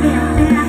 เ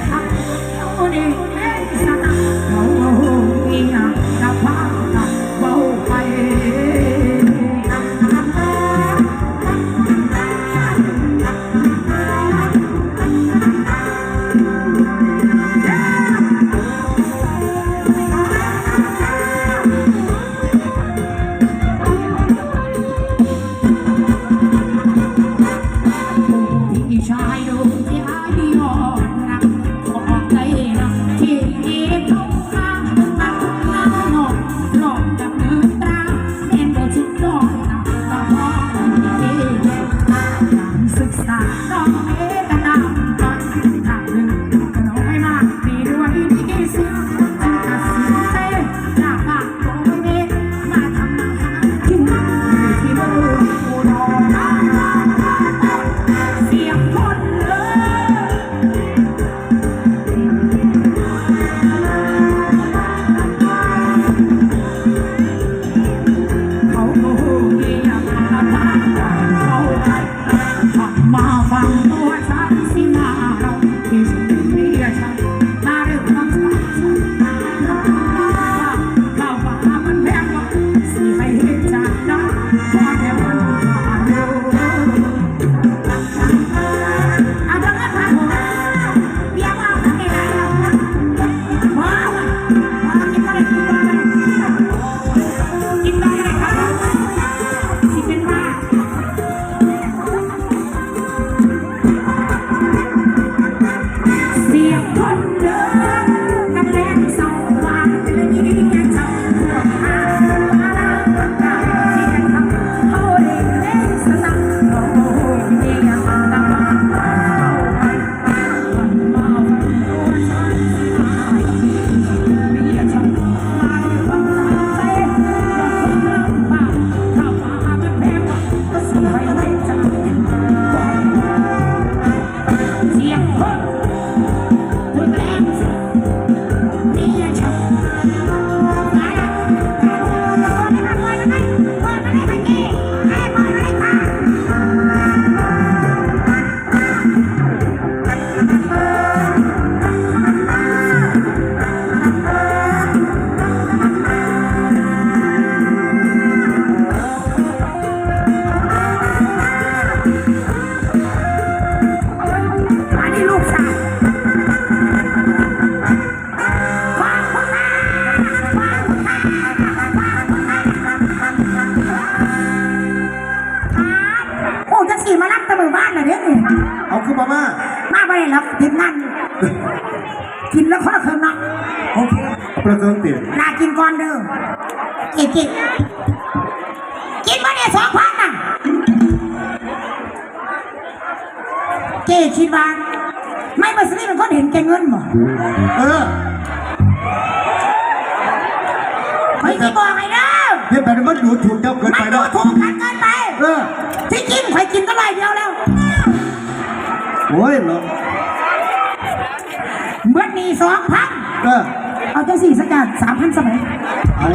อนเด้อกินกินกินมาเนี่ยสองพันน่ะเจ๊คิดว่าไม่มาซื้อมันก็เห็นแกเงินบ่เออไม่ที่บอกไงเด้อเฮ็ดแบบนี้มันดูถูกเจ้าเกินมัไปนดูเนาะถูกกันเกินไปเออที่กินใครกินก็ไรเดียวแล้วโอ้ยเนาะเมื่อนี้สองพันเออ เอาจังสี่สักอย่างสามพันสมัย เอา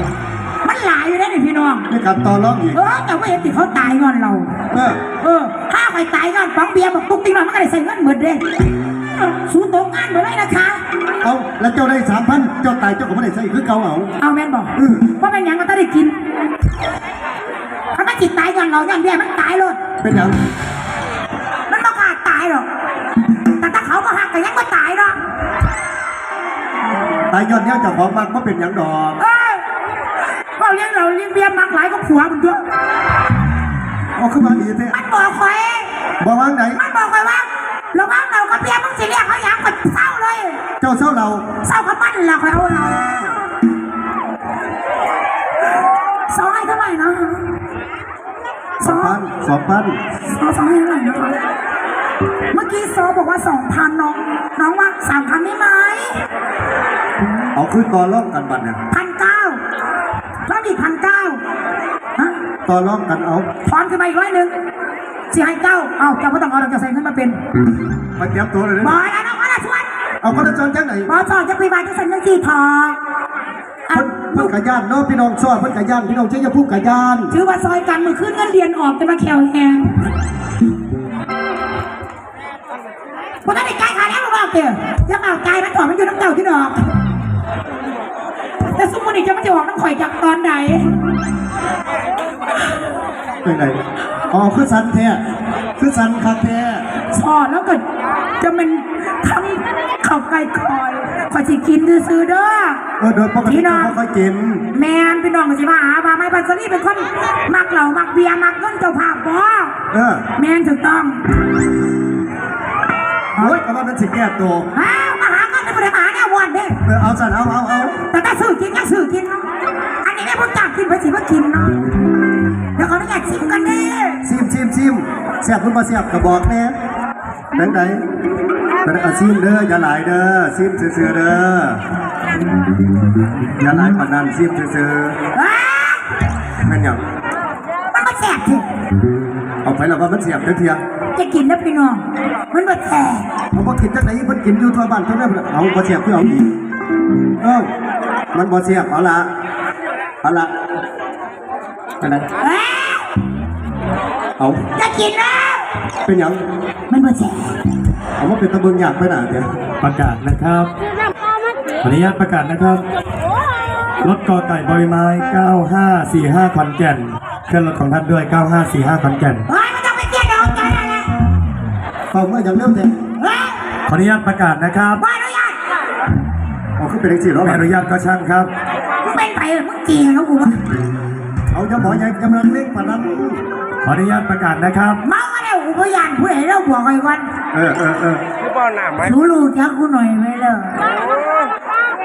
มันหลายอยู่ได้หนิพี่น้องไม่ขัดต่อร้องอีกเออแต่ว่าเห็นติเขาตายงอนเรา เออเออ ถ้าใครตายงอนปังเบียร์บอกตุ๊กติ๊กหน่อยมันก็ได้ใส่เงินเหมือนเด้สูตกงานเหมือนไรนะคะ เอาแล้วเจ้าได้สามพันเจ้าตายเจ้าก็ไม่ได้ใส่คือเก่าเอาเอาแม่นบอกอืมว่าเป็นหยังก็ต้องได้กินถ้ามันจิตตายงอนเราอย่างเดียวมันตายเลยเป็นหยังมันไม่กล้าตายหรอกแต่ถ้าเขามาหักก็ยังไม่ตายหรอก ตายย้อนเนี่ยเจ้าของมักว่าเป็นหยังดอกเอ้ยก็เลี้ยงเราเลี้ยงเบียร์มักหลายก็ผัวมันด้วยเอาขึ้นมาดีแท้มันบอกคอยบอกว่าไหนมันบอกคอยว่าระวังเรากับเบียร์มึงสิเรียกเขาอย่างกับเศร้าเลย เจ้าเศร้าเราเศร้ากับมันแหละคอยเอาเราซอยเท่าไหร่นะซสองอพันสองพันซอซอยเท่าไหร่นะคะเมื่อกี้ซอบอกว่าสองพันน้องน้องว่าสามพันได้ไหม เอาขึ้นต่อร้องกันบัดเนี่ยพันเก้าแล้วอีกพันเก้าฮะต่อร้องกันเอาทอนขึ้นมาอีกร้อยหนึ่งสี่ให้เก้าเอาเจ้าก็ต้องเอาเราจะใส่เงินมาเป็นมาเตรียมตัวเลยบนะอยแล้วน้องก็ได้ชวนเอาคนละจอนจังไหนบอยสอนจะปีบาทจะใส่เงินสี่ทออะเพิ่นเพิ่นกะย่านเนาะพี่น้องชอบเพิ่นกะย่านพี่น้องเชื่อผู้กะย่านถือว่าซอยกันมือขึ้นเงินเดือนออกจะมาแขวแหงพอได้ใจขาแล้วบอกเถอะยังเอาใจมันถอดมันอยู่น้ำเก่าที่ดอก แต่สมมติจะไม่จะออกน้ำข่อยจากตอนไหนไปไหนอ๋อคือสันแท้คือสันคักแท้สอดแล้วก็จะเป็นทำข้าวไก่คอยขอยสิกินซื้อๆเด้อเออโดยปกติพี่น้ก็องบ่ค่อยกิน แมนพี่น้องก็สิมาหาพาไม่ปัสนี่เป็นคนมักเหล่ามักเบียร์มักเงินเจ้าภาพบ่เออแมนถูกต้องโอ้ยก็ว่ามันสิแก้ตัวอ้าว เนี่ยวันเด้เออเอาสันเอาเอาเอาแต่ถ้าซื้อกินยังซื้อกินเนาะอันนี้ไม่พูดจับกินไปสิว่ากินเนาะเดี๋ยวเขาต้องอยากชิมกันเด้ซิมซิมซิมแซ่บหรือบ่แซ่บก็บอกแน่เป็นไดเป็นเอาซิมเด้ออย่าหลายเด้อซิมซื่อๆเด้ออย่าหลายปานนั้นซิมซื่อว้าๆแม่นหยังมันมาแสบเถอะเอาไปแล้วก็มันเสียบเด้อเทีย จะกินนะพี่น้อง มันมาแสบเอาบ่กินจังได๋เพิ่นกินอยู่ทั่วบ้านทั่วเมืองเอาบ่เสียบคือเอาอีกเอ้ามันบ่เสียบเอาละเอาละอันนั้นว้าเอาจะกินนะเป็นหยังมันมาแสบเอามาเป็นตะเบิงอยากไปหน่าเดี๋ยวประกาศนะครับขออนุญาตประกาศนะครับ รถกอไก่บอยไม้ 9545 ขอนแก่น เคลื่อนรถของท่านด้วย 9545 ขอนแก่น เฝ้าเมื่ออย่างเริ่มแต่เฮ้ยขออนุญาตประกาศนะครับว่าอนุญาตเอาขึ้นเป็นจังซี่เนาะไม่อนุญาตก็ช่างครับ มึงเป็นไปเหรอมึงจริงแล้วกูวะเอาจะหมอใหญ่กำลังเล็กปานนั้นขออนุญาตประกาศนะครับ เมามาแล้วกูพยานผู้ใดเราบอกไอ้วันเออเออเออคือบ้านหน้าไหมรู้รู้จักกูหน่อยไหมล่ะ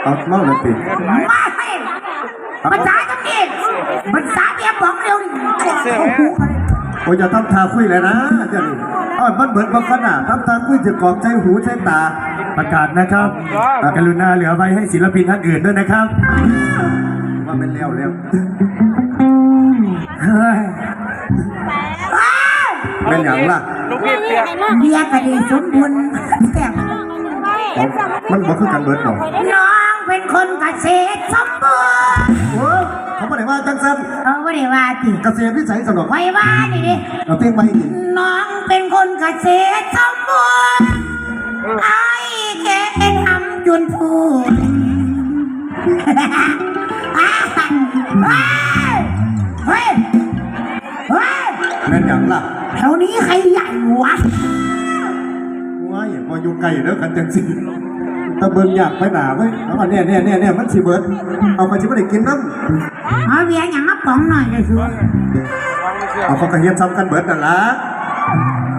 เอาเมาเลยติมาให้ภาษาจังนี่ภาษาเบียบอกเร็วดิโอ้ยอย่าทำทาคุยเลยนะเดี๋ยวนี้ อ้าวมันเหมือนบางขนาดทำทาคุยจะกรอบใจหูใจตา ประกาศนะครับ กรุณาเหลือไว้ให้ศิลปินท่านอื่นด้วยนะครับ ว่าเป็นแล้วแล้วเฮ้ยเป็นอย่างล่ะลูกพี่เปียกเบียกะดีสมบูรณ์แซ่บเอามันบ่คือกันเบิดหรอกน้องเป็นคนเกษตรสมบูรณ์ ว่าจังซั่นเอาไม่ได้ว่าติเกษตรวิสัยสนอกไว้ว่านี่ดิเอาเพลงไปอีกน้องเป็นคนเกษตรสมบูรณ์ไอ้แค่ทำจนพูดอ้าวเฮ้ยเฮ้ยแม่นอย่างล่ะแถวนี้ใครใหญ่วะว้ายบ่อยู่ไกลเด้อกันจังซี่ ตะเบิงอยากไปหนาเว้ยเอามาเนี่ยเนี่ยเนี่ยเนี่ยมันสิเบิดเอาไปสิบ่ได้กินน้ำเอาเบียร์อย่างมาป๋องหน่อยเลยชัวเอาเขาก็เฮ็ดซ้ำกันเบิดนั่นล่ะ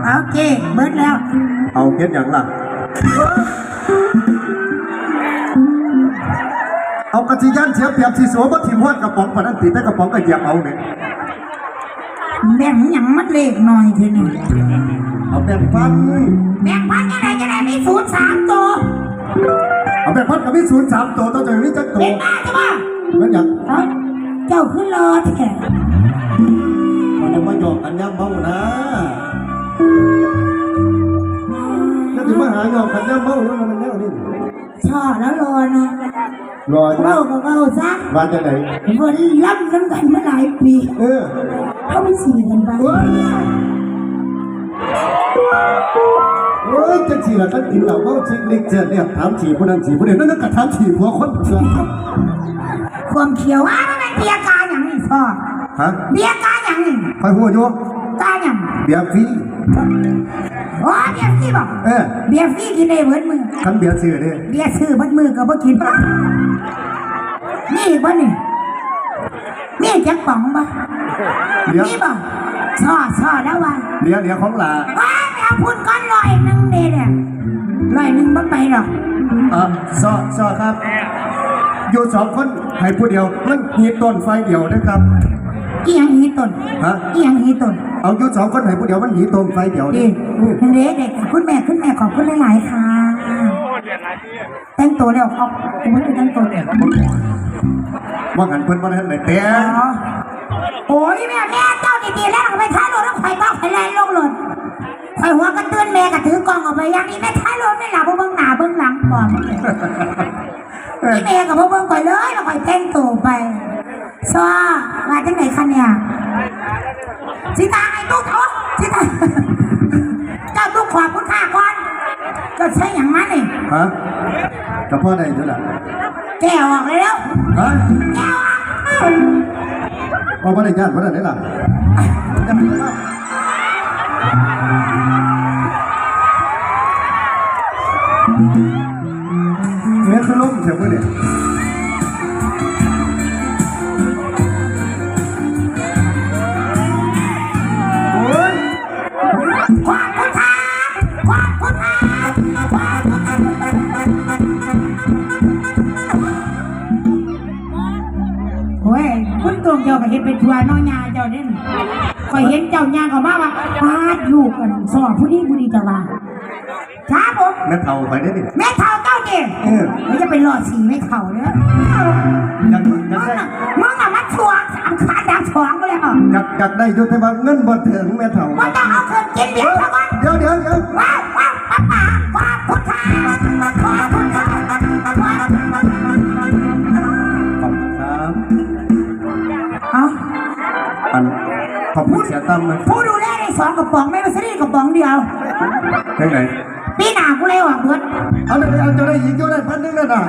โอเคเบิดแล้ว เอาเฮ็ดหยังล่ะเอากระสิยันเสียเปรียบสิสัวบ่ทิ่มฮอดกระป๋องปานนั้นติแต่กระป๋องก็เหยียบเอาเนี่ยแบ่งอย่างมัดเลขหน่อยเถอะนี่เอาแบ่งพัน แบ่งพันยังไงจะได้มีศูนย์สามตัว เอาแบ่งพันก็มี0 3ตัวต้องจะมีจักตัเป็วนมาใช่ปะแม่นหยังเอ้าเจ้าขึ้นรอแท้มันจะมาหยอกกันยามเมานะแล้วสิมาหาหยอกกันยามเมาแล้วมันแนวนี้ชอบแล้วรอเนาะรอเล่าก็เล่าซะว่าจังได๋คนล่ำน้ำกันมาหลายปี เออเขาไม่สีกันไป เอ้ยจังสิล่ะกันกินเหล้าเมาชิกเล็กเจ็ดเนี่ยถามฉี่ผู้นั้นฉี่ผู้นี้นั่นก็ถามฉี่ผัวคนเชื่อความเขียวอะมันเป็นเบียร์กาอย่างนี้ชอบฮะเบียร์กาอย่างนี้คอยหัวอยู่กาอย่างเบียร์ฟรีโอ้เบียร์ฟรีบอกเออเบียร์ฟรีกินได้เบิดมือคันเบียร์ซื้อเด้เบียร์ซื้อเบิดมือก็บ่กินนี่บ่นี่นี่จักป๋องบ่เดี๋ยวนี่บ่ช่อช่อแล้วว่าเดี๋ยวเดี๋ยวของหลาว้าไปเอาพุ่นก้อนลอยหนึง เด็ดอะลอยหนึงบ่ไปหรอกอะซอซอครับ อยู่สองคนให้ผู้เดียวมันมีต้นไฟเดียวนะครับอีหยังหีต้นฮะอีหยังหีต้นเอาอยู่สองคนให้ผู้เดียวมันหนีต้นไฟเดียวดินี่เด็กเด็กคุณแม่คุณแม่ขอบคุณหลาย ๆ ค่ะแต่งตัวแล้วขอบคุณไม่ได้แต่งตัวแล้วว่างันเพิ่นบ่ได้ไหนแต่อ๋อโอ้ยแม่แม่เจ้าดีๆแล้วเอาไปท้ายรถแล้วไข่ต้องไข่แลนลงรถไข่หัวก็เตือนแม่ก็ถือกล่องออกไปอย่างนี้แม่ท้ายรถไม่หลับเบื้องหน้าเบื้องหลังก่อนนี่แม่กับพ่อเบื้องก่อนเลยแล้วค่อยแต่งตัวไปซ้อมาจังไหนคะเนี่ยสิตาไอ้ตุ๊กโอ้สิตาเจ้าตุ๊กขอบคุณค่าก่อนก็ใช่อย่างมันนี่ฮะกับพ่อใดด้วยล่ะแกะออกเลยแล้วฮะแกะออกพ่อพ่อใดญาติพ่อใดไหนล่ะญาติพ่อเนี่ยคือล่ม เสียงเมื่อเนี่ยโอ้ยความพุทธาความพุทธาความพุทธาโอ้ยคุณตรงเจ้าก็เห็นเป็นทัวร์น้อยยาเจ้าเนี่ยก็เห็นเจ้ายางเขามาว่าพาดลูกกันสอบผู้นี้ผู้นี้จะว่า ครับผมแม่เท่าไปได้ดิแม่เท่าเก้าเด็กเออไม่จะไปหลอดสีไม่เท่าเนื้ออยากอยากมึงได้น่ะมึงน่ะมันทวงสามขาดังทวงไปเลยอะอยากอยากได้อยุติว่าเงินบ่ถึงแม่เท่ามันต้องเอาเงินกินเบียร์ทั้งวันเดี๋ยวเดี๋ยวเดี๋ยวว้าวว้าวป้าป๋าว้าวพุทธาว้าวพุทธาว้าวขอบคุณครับเอาอันขอบคุณเสียตั้มนะผู้ดูแลได้สองกระป๋องไม่มาซื้อกระป๋องเดียวได้ไง ปีหน้ากูเลยออกเงินเอาเดี๋ยวเอาจะได้ยิงจะได้พันหนึงแล้วนะ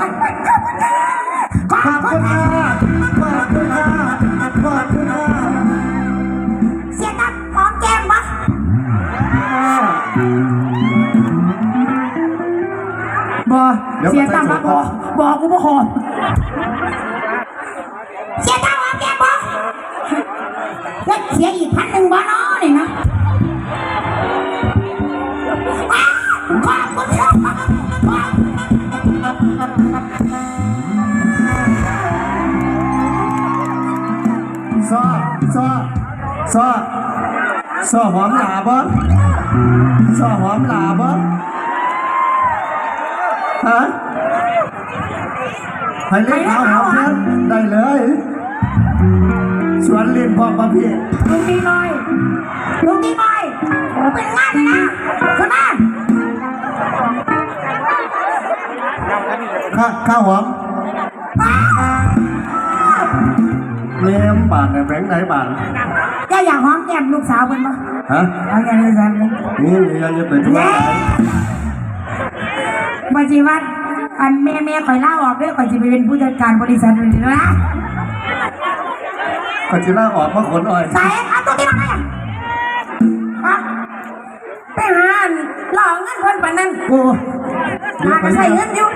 ขอบคุณค่ะขอบคุณค่ะขอบคุณค่ะเสียตังหอมแก้มปะบอเสียตังค์ปะบอบอกูบ่ขอเสียตังค์หอมแก้มปะเฮ้ยเสียอีกพันหนึ่งบาทเนาะนี่นะ ซอซอซอซอหอมหลาบ่ซอหอมหลาบ่ฮะให้เล่นขาวหอมเพชรได้เลย สวนเล่นพร้อมป่ะพี่ลุงดีหน่อยลุงดีหน่อยเป็นงานเลยนะคุณแม่ข้าข้าวหอม เลี้ยมบาทเนี่ยแบงค์ไหนบาทก็อยากหอมแก้มลูกสาวเป็นปะฮะเอาอย่างนี้กันเลยนี่ยังจะเป็นธุระอะไรบัจีวัดอันแม่แม่คอยเล่าออกเรื่องคอยจะไปเป็นผู้จัดการบริษัทเลยนะก็จะล่าออกมาขนอ้อยใส่เอาตัวนี้มาไหนอะไปหาอันหลอกเงินเพิ่นปานนั้นโอ้เดี๋ยวมาไปก็ใส่เงินอยู่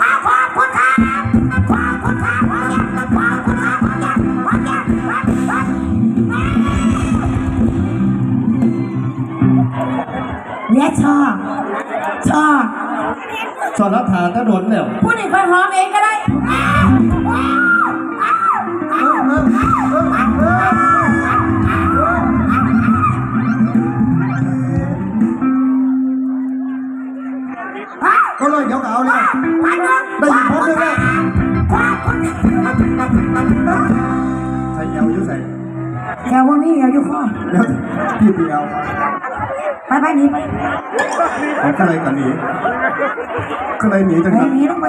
เอาขอบคุณครั ชอบชอสอนรัฐานถ้าโดนแล้วพูดอีกคนหอมเองก็ได้ก็เลยเดี๋ยวก็เอาแล้วพันหนึ่งได้ยินพร้อมด้วยความคุณใส่เอวยุ่ใส่แกว่ามีอายุข้อเดียวพี่พี่เอา ไปไปหนีไปเอาก็เลยกันหนีก็เลยหนีจังไปครับหนีลงไป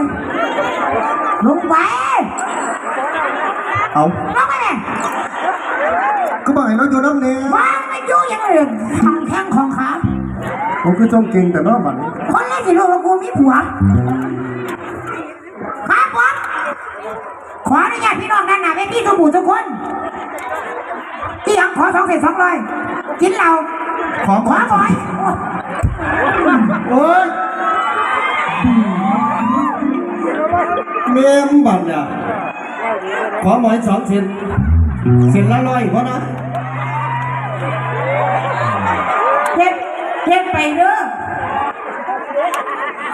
ลงไปเอาลงไปเลยก็บอกให้เราอยู่น้ำเนยวางไม่อยู่ยังไงทางแข้งของขาผมก็จ้องเก่งแต่นอกบัตรคนแรกที่รู้ว่ากูมีผัวครับผมขออนุญาตพี่น้องด้านหน้าเวทีทุกหมู่ทุกคนที่ยังขอสองเศษสองร้อยกินเหล้า ขอขขออบ่อยโอ้ยเมมบัตรเนี่ยขอหมอยสองเซนเซนละร้อยเพราะนะเฮ็ดเฮ็ดไปเด้อ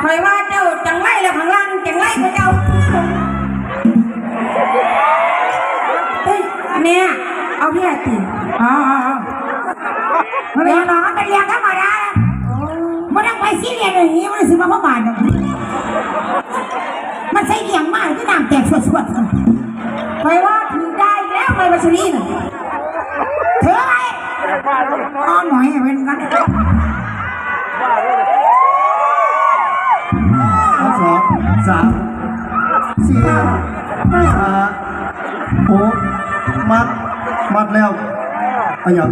คอยว่าเจ้าจังไรแล้วข้างล่างจังไรพระเจ้าเฮ้ยแม่เอาพี่อาติอ๋ออ๋ออ๋อ มันเป็นหรอกมันเป็นเรียงธรรมดามันต้องไปซีเรียสอย่างนี้มันสิมาพ่อบาทหรอกมันใส่เลียงมากที่น้ำแตกสวดๆคอยว่าถือได้แล้วไปบัชรีน่ะถืออะไรอ้อหน่อยเป็นกันสองสามสี่ห้าหกมัด มัดแล้ว เอาอย่าง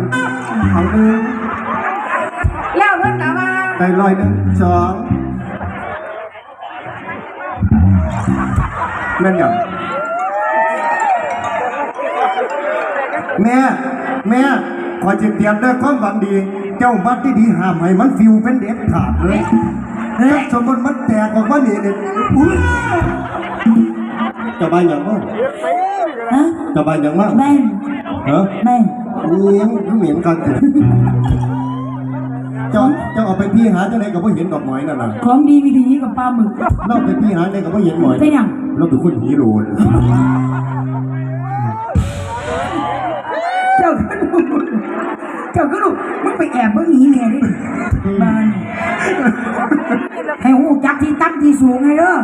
เอาหนึ่งแล้วเพิ่นกะว่าได้ร้อยหนึ่งสองแม่นยังแม่แม่ขอจิตเตียมด้วยความหวังดี เจ้าบัดที่ดีหามให้มันฟิวเป็นเด็ดขาดเลยถ้าสมมติมันแตกออกมาเนี่ยเนี่ยอุ๊ยจะไปอย่างมั้งฮะจะไปอย่างมั้งแม่นฮะแม่น เลี้ยงรู้เหม็นกันเถอะเจ้าเจ้าเอาไปพี่หาจังไหนก็บ่เห็นดอกไม้นั่นน่ะของดีมีดีกับปลาหมึกเราไปพี่หาจังไหนก็บ่เห็นหน่อยเป็นหยังเราเป็นคนหีโรนเจ้าก็ดูเจ้าก็ดูมึงไปแอบเบิ่งหนีแม่ดิบ้านให้หูจักที่ตั้งที่สูงไงเด้อ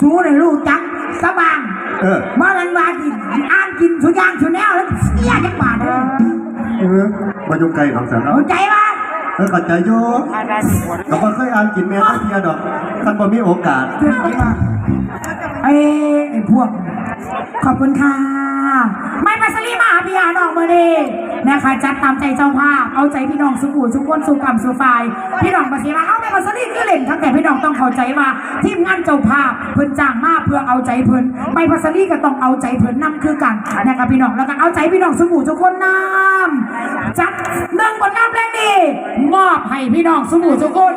ชูในลูกจักสบาง เออ มากันว่าที่อ่านกินสุย่างสุแนวแล้วเสียจักบาทเลยเออมาอยู่ไกลของสันเราเข้าใจป่ะเออเข้าใจอยู่ก็บ่เคยอ่านกินแม่ตะเทียดอกคันบ่มีโอกาสเพื่อนไปว่าไอ้ไอ้พวก ขอบคุณค่ะ ไม่มาสลีมาพี่อาน้องมาเลยนะคะจัดตามใจเจ้าภาพเอาใจพี่น้องสุขุสุขคนสุกรรมสุฟายพี่น้องมาสีมาเอาไม่มาสลีคือเล่นทั้งแต่พี่น้องต้องเข้าใจว่าทีมงานเจ้าภาพเพิ่นจ้างมาเพื่อเอาใจเพิ่นไม่มาสลีก็ต้องเอาใจเพิ่นนํคือกันนะคะพี่น้องแล้วก็เอาใจพี่น้องสุขุทุกคนนํจัดหนึ่งผลงานเพลงดีมอบให้พี่น้องสุขุทุกคน